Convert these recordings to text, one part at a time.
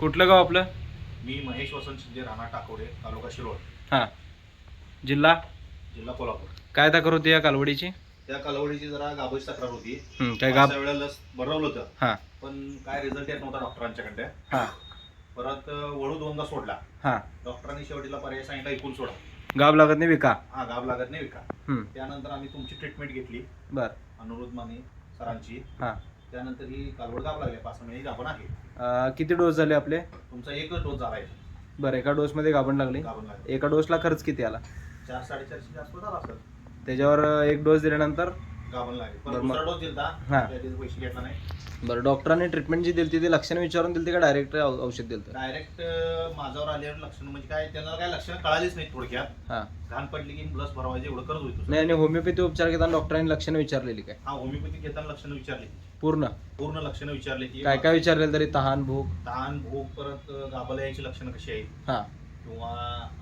कुठलं गाव आपलं? मी महेश वसंत शिंदे राणा टाकोडे तालुका शिरोळ. हां. जिल्हा? जिल्हा कोल्हापूर. काय तक्रार होती या कालवडीची? त्या कालावडीची जरा गाभीची तक्रार होती. हं, काय मागच्या वेळेला लस भरवलं होतं. हां. पण काय रिझल्ट येत नव्हता डॉक्टरांच्याकडे. हां. परत अं, वळू दोनदा सोडला. हां. डॉक्टरांनी शेवटीला पर्याय सांगितला ऐकून सोडा. गाब लागत नाही विका. हा गाभ लागत नाही विका. हं, त्यानंतर आम्ही तुमची ट्रीटमेंट घेतली. बर. अनुरुद्ध माने सरांची. हां. त्यानंतर ही कालवड गाभ लागली पाच महिने गाभण आहे. अं, किती डोस झाले आपले? तुमचा एकच डोस झाला आहे. बरं एका डोसमध्ये गाभण लागली. गाभण लागली. एका डोसला खर्च किती आला? चार साडेचारशे जास्त झाला असेल त्याच्यावर एक डोस दिल्यानंतर? लागली पण बरं, मग- दुसरा डोस दिलता हा. त्याचे पैसे घेतला नाही. बरं डॉक्टरांनी ट्रीटमेंट जी दिली ती लक्षणं विचारून दिली का डायरेक्ट औषध दिलं डायरेक्ट माझ्यावर आल्यावर लक्षण म्हणजे काय त्यांना काय लक्षणं कळालीच नाही थोडक्यात. हां. घाण पडली की लस भरवायचं एवढं करत होतो नाही आणि होमिओपॅथी उपचार घेताना डॉक्टरांनी लक्षणं विचारलेली काय? हा होमिओपॅथी घेताना लक्षणं विचारली. पूर्ण? पूर्ण लक्षणं विचारली की काय काय विचारलेलं तरी? तहान भूक तहान भूक परत गाबाला यायची लक्षणं कशी आहेत? हां. किंवा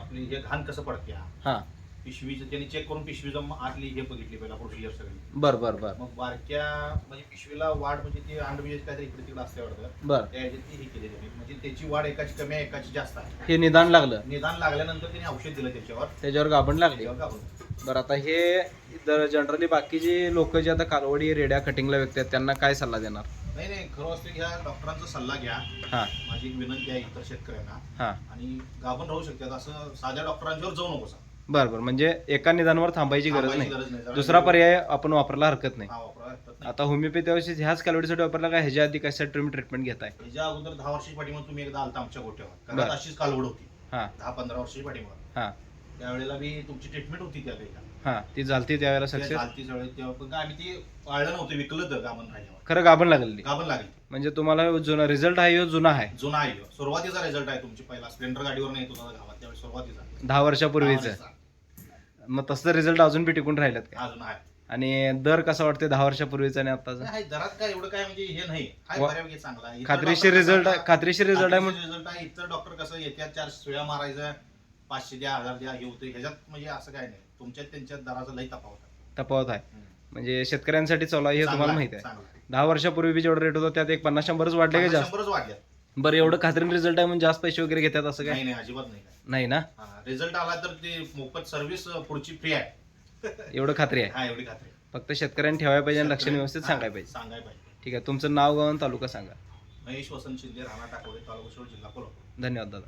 आपली हे घाण कसं पडते हां. पिशवीचं त्यांनी चेक करून पिशवीचं आतली हे बघितली पहिला प्रोसिजर सगळी. बरं बरं बरं. मग बारक्या म्हणजे पिशवीला वाढ म्हणजे ती अंडबीज काहीतरी इकडे तिकडे असते वाटतं. बरं. त्या ह्याच्यात ती हे केली त्यांनी म्हणजे त्याची वाढ एकाची कमी आहे एकाची जास्त आहे. हे निदान लागलं? निदान लागल्यानंतर त्यांनी औषध दिलं त्याच्यावर. त्याच्यावर गाभण लागली? त्याच्यावर गाभण. बरं आता हे जनरली बाकीची लोक जे आता कालवडी रेड्या कटिंगला व्यक्ती आहेत त्यांना काय सल्ला देणार? नाही नाही खरं असतं घ्या डॉक्टरांचा सल्ला घ्या. हां. माझी एक विनंती आहे इतर शेतकऱ्यांना. हां. आणि गाभण राहू शकतात असं साध्या डॉक्टरांच्यावर जाऊ नकोस. बरं बरं. म्हणजे एका निदानवर थांबायची गरज थांबायची नाही. गरज नाही. दुसरा पर्याय आपण वापरायला हरकत नाही. हा. आता होमिओपॅथी औषध ह्याच कालवडीसाठी वापरला का? ह्याच्या आधी कशा तुम्ही ट्रीटमेंट घेताय? अगोदर दहा वर्षाची पाठीमाग तुम्ही एकदा आलता आमच्या गोट्यावर. बरं. अशीच कालवड होती. हां. दहा पंधरा वर्षाची पाठीमाग. हां. त्यावेळेला बी तुमची ट्रीटमेंट होती त्या वेळेला. हां. ती झालती त्यावेळेला सक्सेस चालती तेव्हा पण काय आम्ही ती पाळलं नव्हतं विकलं होतं गाभण राहिल्यावर. खरं गाभण लागलेली गाभण लागली म्हणजे तुम्हाला जुना रिझल्ट आहे ह्यो जुना आहे? जुना आहे ह्यो. सुरुवातीचा रिझल्ट आहे तुमची पहिला. स्प्लेंडर गाडीवर नाही होता गावात. त्यावेळेस सुरुवातीचा. दहा वर्षापूर्वीचं. दहा मग तसं रिझल्ट अजून बी टिकून राहिलेत. का? अजून आहे. आणि दर कसा वाटते दहा वर्षापूर्वीचा आणि आताचा दरात काय एवढं काय म्हणजे हे नाही. वा- बऱ्यापैकी चांगला आहे. इतर खात्रीशीर रिझल्ट कसं आहे खात्रीशीर रिझल्ट आहे रिझल्ट आहे. इतर डॉक्टर कसं येत्या चार सुया मारायचं पाचशे द्या हजार द्या हे होतं ह्याच्यात म्हणजे असं काय नाही. तुमच्यात त्यांच्यात दराचा लई तफावत आहे. तफावत आहे. म्हणजे शेतकऱ्यांसाठी चालू आहे हे चांगला तुम्हाला आहे, माहिती आहे. चांगला आहे. दहा वर्षापूर्वी बी जेवढा रेट होता त्यात एक पन्नास शंभरच वाढले का जास्त? शंभरच वाढल्या बरं एवढं खात्रीन रिझल्ट आहे म्हणजे जास्त पैसे वगैरे घेतात असं काय? नाही नाही अजिबात नाही. काय नाही ना? रिझल्ट आला तर ते मोफत सर्व्हिस पुढची फ्री आहे. एवढं खात्री आहे? हा एवढी खात्री आहे. फक्त शेतकऱ्यांनी ठेवायला पाहिजे आणि लक्षण व्यवस्थित हा, सांगायला पाहिजे. सांगायला पाहिजे. ठीक आहे तुमचं नाव गाव आणि तालुका सांगा. महेश वसंत शिंदे राणा टाकोडे तालुका शिरोळ, जिल्हा कोल्हापूर. धन्यवाद दादा.